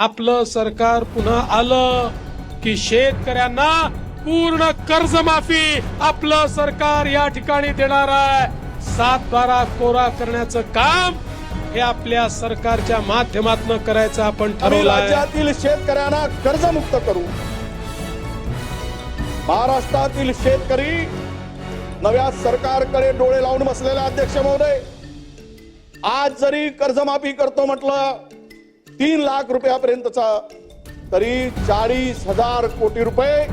आपलं सरकार पुन्हा आलं की शेतकऱ्यांना पूर्ण कर्जमाफी आपलं सरकार या ठिकाणी देणार आहे. सात बारा कोरा करण्याचं काम हे आपल्या सरकारच्या माध्यमातून करायचं आपण ठरवलं राज्यातील शेतकऱ्यांना कर्जमुक्त करू. महाराष्ट्रातील शेतकरी नव्या सरकारकडे डोळे लावून बसलेला अध्यक्ष महोदय. आज जरी कर्जमाफी करतो म्हटलं तीन लाख रुपयापर्यंतचा तरी चाळीस हजार कोटी रुपये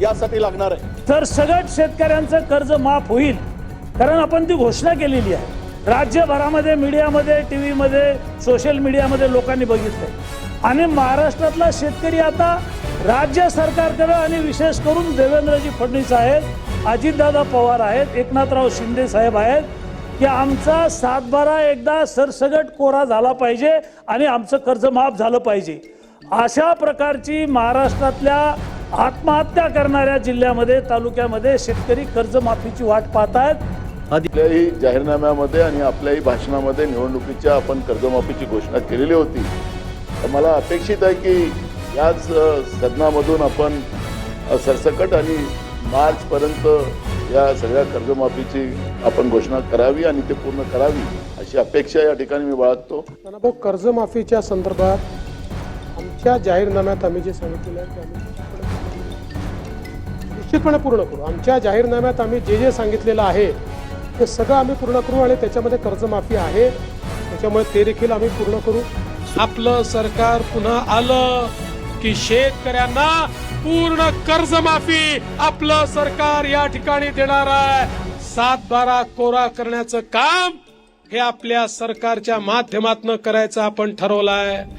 यासाठी लागणार आहे. तर सगळ्यात शेतकऱ्यांचं कर्ज माफ होईल कारण आपण ती घोषणा केलेली आहे. राज्यभरामध्ये मीडियामध्ये टी व्हीमध्ये सोशल मीडियामध्ये लोकांनी बघितलं आणि महाराष्ट्रातला शेतकरी आता राज्य सरकारकडे आणि विशेष करून देवेंद्रजी फडणवीस आहेत अजितदादा पवार आहेत एकनाथराव शिंदे साहेब आहेत की आमचा सातबारा एकदा सरसगट कोरा झाला पाहिजे आणि आमचं कर्ज माफ झालं पाहिजे. अशा प्रकारची महाराष्ट्रातल्या आत्महत्या करणाऱ्या जिल्ह्यामध्ये तालुक्यामध्ये शेतकरी कर्जमाफीची वाट पाहत आहेत आपल्याही जाहीरनाम्यामध्ये आणि आपल्याही भाषणामध्ये निवडणुकीच्या आपण कर्जमाफीची घोषणा केलेली होती. तर मला अपेक्षित आहे की याच सदनामधून आपण सरसकट आणि मार्चपर्यंत या सगळ्या कर्जमाफीची आपण घोषणा करावी आणि ते पूर्ण करावी अशी अपेक्षा या ठिकाणी मी बाळगतो. भाऊ कर्जमाफीच्या संदर्भात आमच्या जाहीरनाम्यात आम्ही जे सांगितलेलं आहे ते आम्ही निश्चितपणे पूर्ण करू. आमच्या जाहीरनाम्यात आम्ही जे जे सांगितलेलं आहे ते सगळं आम्ही पूर्ण करू आणि त्याच्यामध्ये कर्जमाफी आहे. त्याच्यामुळे ते देखील आम्ही पूर्ण करू. आपलं सरकार पुन्हा आलं. की शेतकऱ्यांना पूर्ण कर्जमाफी आपलं सरकार या ठिकाणी देणार आहे. सात बारा कोरा करण्याचं काम हे आपल्या सरकारच्या माध्यमातून करायचं आपण ठरवलं आहे